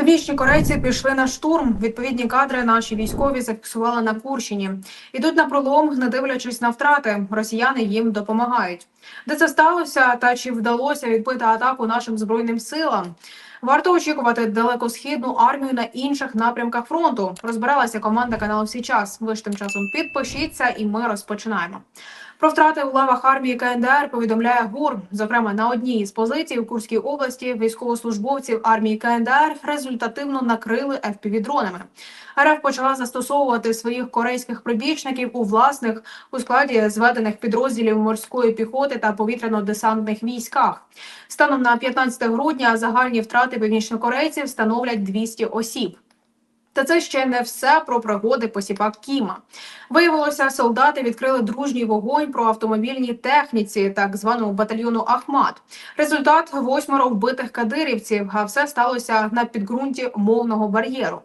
Північні корейці пішли на штурм. Відповідні кадри наші військові зафіксували на Курщині. Ідуть на пролом, не дивлячись на втрати. Росіяни їм допомагають. Де це сталося та чи вдалося відбити атаку нашим збройним силам? Варто очікувати далекосхідну армію на інших напрямках фронту. Розбиралася команда каналу Січас. Ви ж тим часом підпишіться, і ми розпочинаємо. Про втрати у лавах армії КНДР повідомляє ГУР. Зокрема, на одній із позицій у Курській області військовослужбовців армії КНДР результативно накрили FPV-дронами. РФ почала застосовувати своїх корейських прибічників у власних у складі зведених підрозділів морської піхоти та повітряно-десантних військах. Станом на 15 грудня загальні втрати північнокорейців становлять 200 осіб. Та це ще не все про пригоди посіпак Кіма. Виявилося, солдати відкрили дружній вогонь про автомобільній техніці, так званого батальйону Ахмат. Результат восьмеро вбитих кадирівців. А все сталося на підґрунті мовного бар'єру.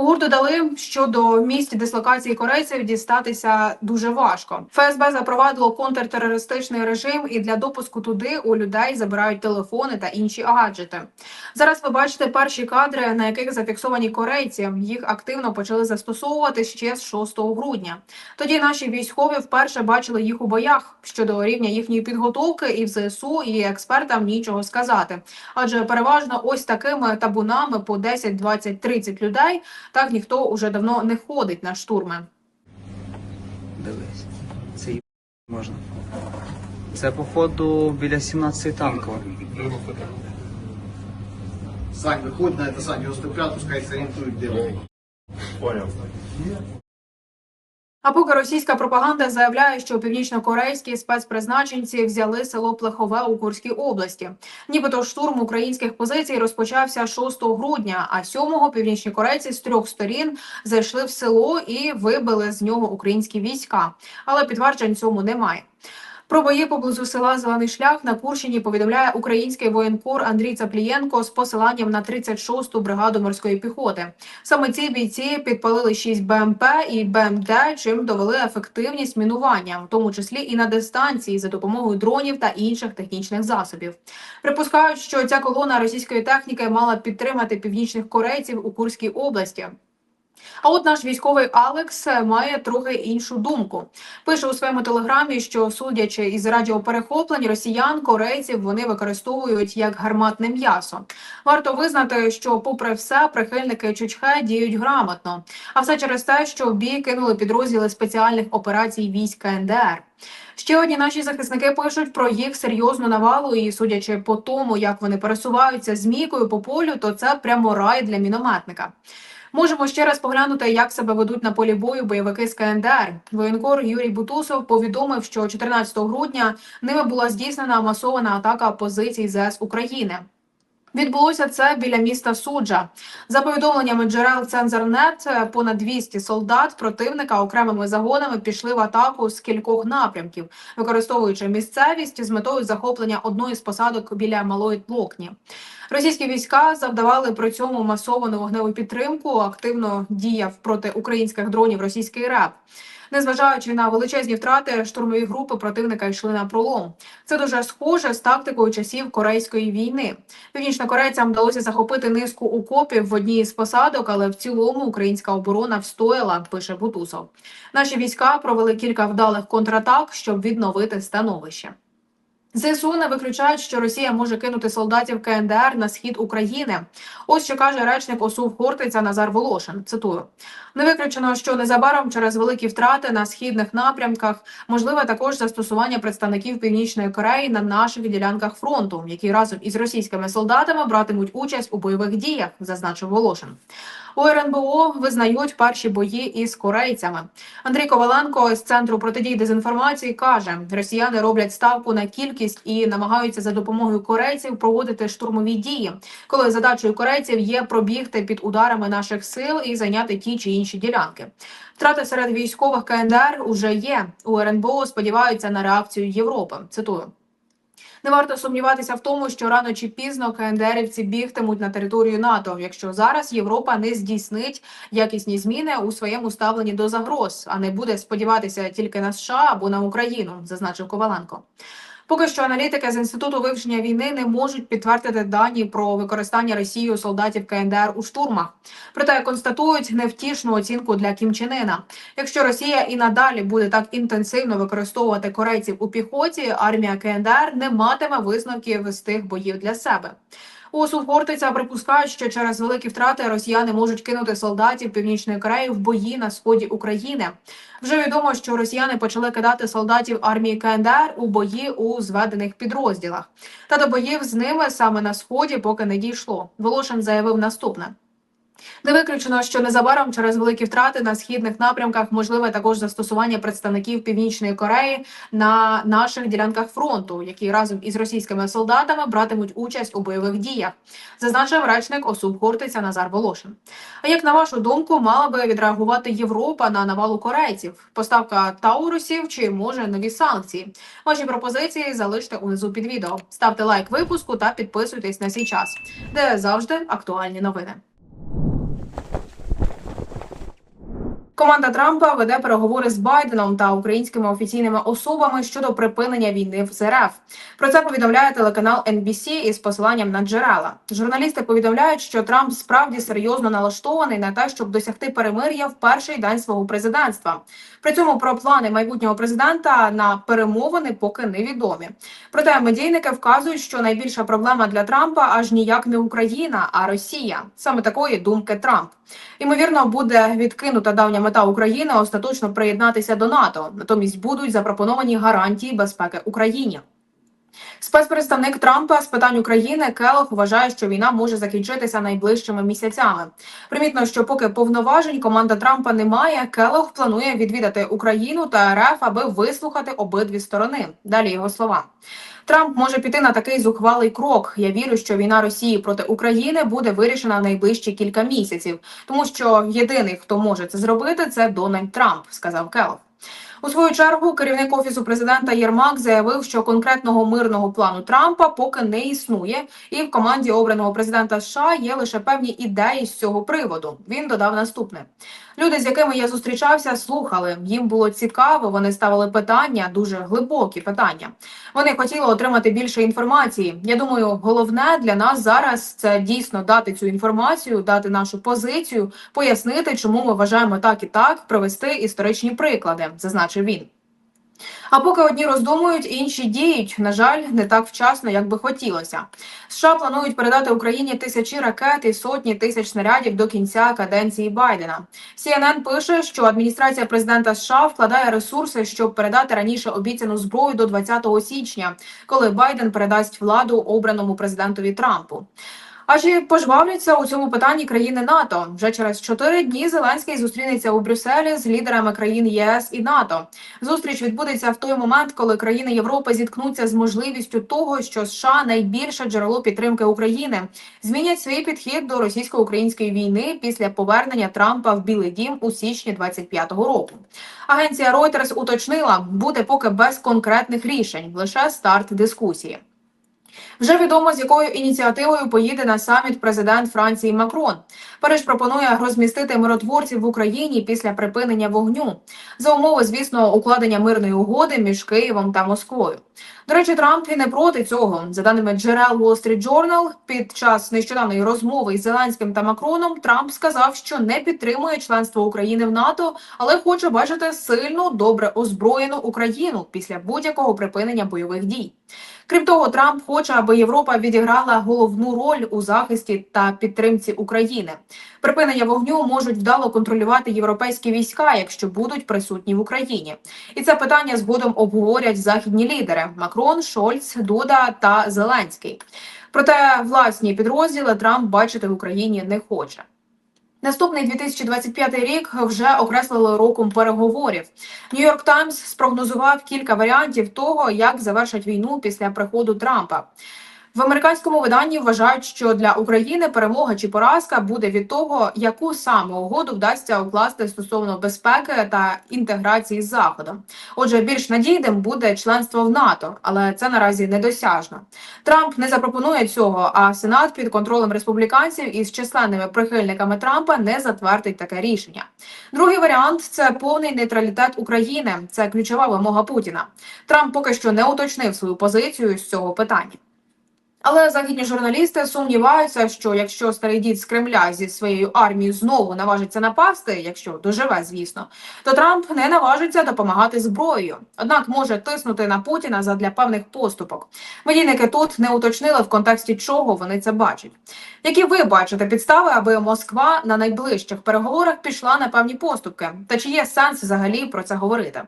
ГУР додали, що до місць дислокації корейців дістатися дуже важко. ФСБ запровадило контртерористичний режим, і для допуску туди у людей забирають телефони та інші гаджети. Зараз ви бачите перші кадри, на яких зафіксовані корейці. Їх активно почали застосовувати ще з 6 грудня. Тоді наші військові вперше бачили їх у боях. Щодо рівня їхньої підготовки, і в ЗСУ, і експертам нічого сказати. Адже переважно ось такими табунами по 10, 20, 30 людей так ніхто уже давно не ходить на штурми. Дивись, це їб можна. Це походу біля 17 танкова. Сань, виходь на это, Сань, 95, пускай сориентует, где он. Понял. А поки російська пропаганда заявляє, що північно-корейські спецпризначенці взяли село Плехове у Курській області. Нібито штурм українських позицій розпочався 6 грудня, а 7-го північні корейці з трьох сторін зайшли в село і вибили з нього українські війська. Але підтверджень цьому немає. Про бої поблизу села Зелений шлях на Курщині повідомляє український воєнкор Андрій Цаплієнко з посиланням на 36-ту бригаду морської піхоти. Саме ці бійці підпалили 6 БМП і БМД, чим довели ефективність мінування, в тому числі і на дистанції за допомогою дронів та інших технічних засобів. Припускають, що ця колона російської техніки мала підтримати північних корейців у Курській області. А от наш військовий Алекс має трохи іншу думку. Пише у своєму телеграмі, що судячи із радіоперехоплень росіян, корейців вони використовують як гарматне м'ясо. Варто визнати, що, попри все, прихильники Чучхе діють грамотно, а все через те, що в бій кинули підрозділи спеціальних операцій військ КНДР. Ще одні наші захисники пишуть про їх серйозну навалу, і судячи по тому, як вони пересуваються змійкою по полю, то це прямо рай для мінометника. Можемо ще раз поглянути, як себе ведуть на полі бою бойовики з КНДР. Воєнкор Юрій Бутусов повідомив, що 14 грудня ними була здійснена масована атака позицій ЗС України. Відбулося це біля міста Суджа. За повідомленнями джерел Цензорнет, понад 200 солдат противника окремими загонами пішли в атаку з кількох напрямків, використовуючи місцевість з метою захоплення одної з посадок біля малої Тлокні. Російські війська завдавали при цьому масовану вогневу підтримку. Активно діяв проти українських дронів російський РЕП. Незважаючи на величезні втрати, штурмові групи противника йшли на пролом. Це дуже схоже з тактикою часів корейської війни. Північнокорейцям вдалося захопити низку окопів в одній із посадок, але в цілому українська оборона встояла. Пише Бутусов. Наші війська провели кілька вдалих контратак, щоб відновити становище. ЗСУ не виключають, що Росія може кинути солдатів КНДР на схід України. Ось що каже речник ОСУ Хортиця Назар Волошин. Цитую: не виключено, що незабаром через великі втрати на східних напрямках можливе також застосування представників Північної Кореї на наших ділянках фронту, які разом із російськими солдатами братимуть участь у бойових діях, зазначив Волошин. У РНБО визнають перші бої із корейцями. Андрій Коваленко з центру протидії дезінформації каже: Росіяни роблять ставку на кількість і намагаються за допомогою корейців проводити штурмові дії, коли задачею корейців є пробігти під ударами наших сил і зайняти ті чи інші ділянки. Втрати серед військових КНДР уже є. У РНБО сподіваються на реакцію Європи. Цитую. Не варто сумніватися в тому, що рано чи пізно КНДРівці бігтимуть на територію НАТО, якщо зараз Європа не здійснить якісні зміни у своєму ставленні до загроз, а не буде сподіватися тільки на США або на Україну, зазначив Коваленко. Поки що аналітики з інституту вивчення війни не можуть підтвердити дані про використання Росією солдатів КНДР у штурмах. Проте констатують невтішну оцінку для Кім Чен Ына. Якщо Росія і надалі буде так інтенсивно використовувати корейців у піхоті, армія КНДР не матиме висновків з тих боїв для себе. У Сухортиця припускають, що через великі втрати росіяни можуть кинути солдатів Північної Кореї в бої на сході України. Вже відомо, що росіяни почали кидати солдатів армії КНДР у бої у зведених підрозділах. Та до боїв з ними саме на сході поки не дійшло. Волошин заявив наступне. Не виключено, що незабаром через великі втрати на східних напрямках можливе також застосування представників Північної Кореї на наших ділянках фронту, які разом із російськими солдатами братимуть участь у бойових діях, зазначив речник ОСУБ Хортиця Назар Волошин. А як на вашу думку, мала би відреагувати Європа на навалу корейців? Поставка таурусів чи може нові санкції? Ваші пропозиції залиште унизу під відео. Ставте лайк випуску та підписуйтесь на свій час, де завжди актуальні новини. Команда Трампа веде переговори з Байденом та українськими офіційними особами щодо припинення війни в ЗРФ. Про це повідомляє телеканал NBC із посиланням на джерела. Журналісти повідомляють, що Трамп справді серйозно налаштований на те, щоб досягти перемир'я в перший день свого президентства. При цьому про плани майбутнього президента на перемовини поки невідомі. Проте медійники вказують, що найбільша проблема для Трампа аж ніяк не Україна, а Росія. Саме такої думки Трамп. Ймовірно, буде відкинута давня мета України остаточно приєднатися до НАТО. Натомість будуть запропоновані гарантії безпеки Україні. Спецпредставник Трампа з питань України Келох вважає, що війна може закінчитися найближчими місяцями. Примітно, що поки повноважень команда Трампа немає, Келох планує відвідати Україну та РФ, аби вислухати обидві сторони. Далі його слова. Трамп може піти на такий зухвалий крок. Я вірю, що війна Росії проти України буде вирішена в найближчі кілька місяців, тому що єдиний, хто може це зробити, це Дональд Трамп, сказав Келох. У свою чергу керівник офісу президента Єрмак заявив, що конкретного мирного плану Трампа поки не існує, і в команді обраного президента США є лише певні ідеї з цього приводу. Він додав наступне: люди, з якими я зустрічався, слухали. Їм було цікаво. Вони ставили питання, дуже глибокі питання. Вони хотіли отримати більше інформації. Я думаю, головне для нас зараз це дійсно дати цю інформацію, дати нашу позицію, пояснити, чому ми вважаємо так і так, привести історичні приклади, зазначив він. А поки одні роздумують, інші діють. На жаль, не так вчасно, як би хотілося. США планують передати Україні тисячі ракет і сотні тисяч снарядів до кінця каденції Байдена. CNN пише, що адміністрація президента США вкладає ресурси, щоб передати раніше обіцяну зброю до 20 січня, коли Байден передасть владу обраному президентові Трампу. А чи пожвавляться у цьому питанні країни НАТО? Вже через чотири дні Зеленський зустрінеться у Брюсселі з лідерами країн ЄС і НАТО. Зустріч відбудеться в той момент, коли країни Європи зіткнуться з можливістю того, що США найбільше джерело підтримки України, змінять свій підхід до російсько-української війни після повернення Трампа в Білий Дім у січні 25-го року. Агенція Reuters уточнила, буде поки без конкретних рішень, лише старт дискусії. Вже відомо, з якою ініціативою поїде на саміт президент Франції Макрон. Париж пропонує розмістити миротворців в Україні після припинення вогню за умови, звісно, укладення мирної угоди між Києвом та Москвою. До речі, Трамп і не проти цього. За даними джерел Wall Street Journal, під час нещодавної розмови із Зеленським та Макроном Трамп сказав, що не підтримує членство України в НАТО, але хоче бачити сильну, добре озброєну Україну після будь-якого припинення бойових дій. Крім того, Трамп хоче, аби Європа відіграла головну роль у захисті та підтримці України. Припинення вогню можуть вдало контролювати європейські війська, якщо будуть присутні в Україні. І це питання згодом обговорять західні лідери: Макрон, Шольц, Дуда та Зеленський. Проте власні підрозділи Трамп бачити в Україні не хоче. Наступний 2025 рік вже окреслили роком переговорів. Нью-Йорк Таймс спрогнозував кілька варіантів того, як завершать війну після приходу Трампа. В американському виданні вважають, що для України перемога чи поразка буде від того, яку саме угоду вдасться укласти стосовно безпеки та інтеграції з заходом. Отже, більш надійним буде членство в НАТО, але це наразі недосяжно. Трамп не запропонує цього, а Сенат під контролем республіканців із численними прихильниками Трампа не затвердить таке рішення. Другий варіант це повний нейтралітет України. Це ключова вимога Путіна. Трамп поки що не уточнив свою позицію з цього питання. Але західні журналісти сумніваються, що якщо старий дід з Кремля зі своєю армією знову наважиться напасти, якщо доживе, звісно, то Трамп не наважиться допомагати зброєю. Однак може тиснути на Путіна задля певних поступок. Медійники тут не уточнили в контексті чого вони це бачать. Які ви бачите підстави, аби Москва на найближчих переговорах пішла на певні поступки? Та чи є сенс взагалі про це говорити?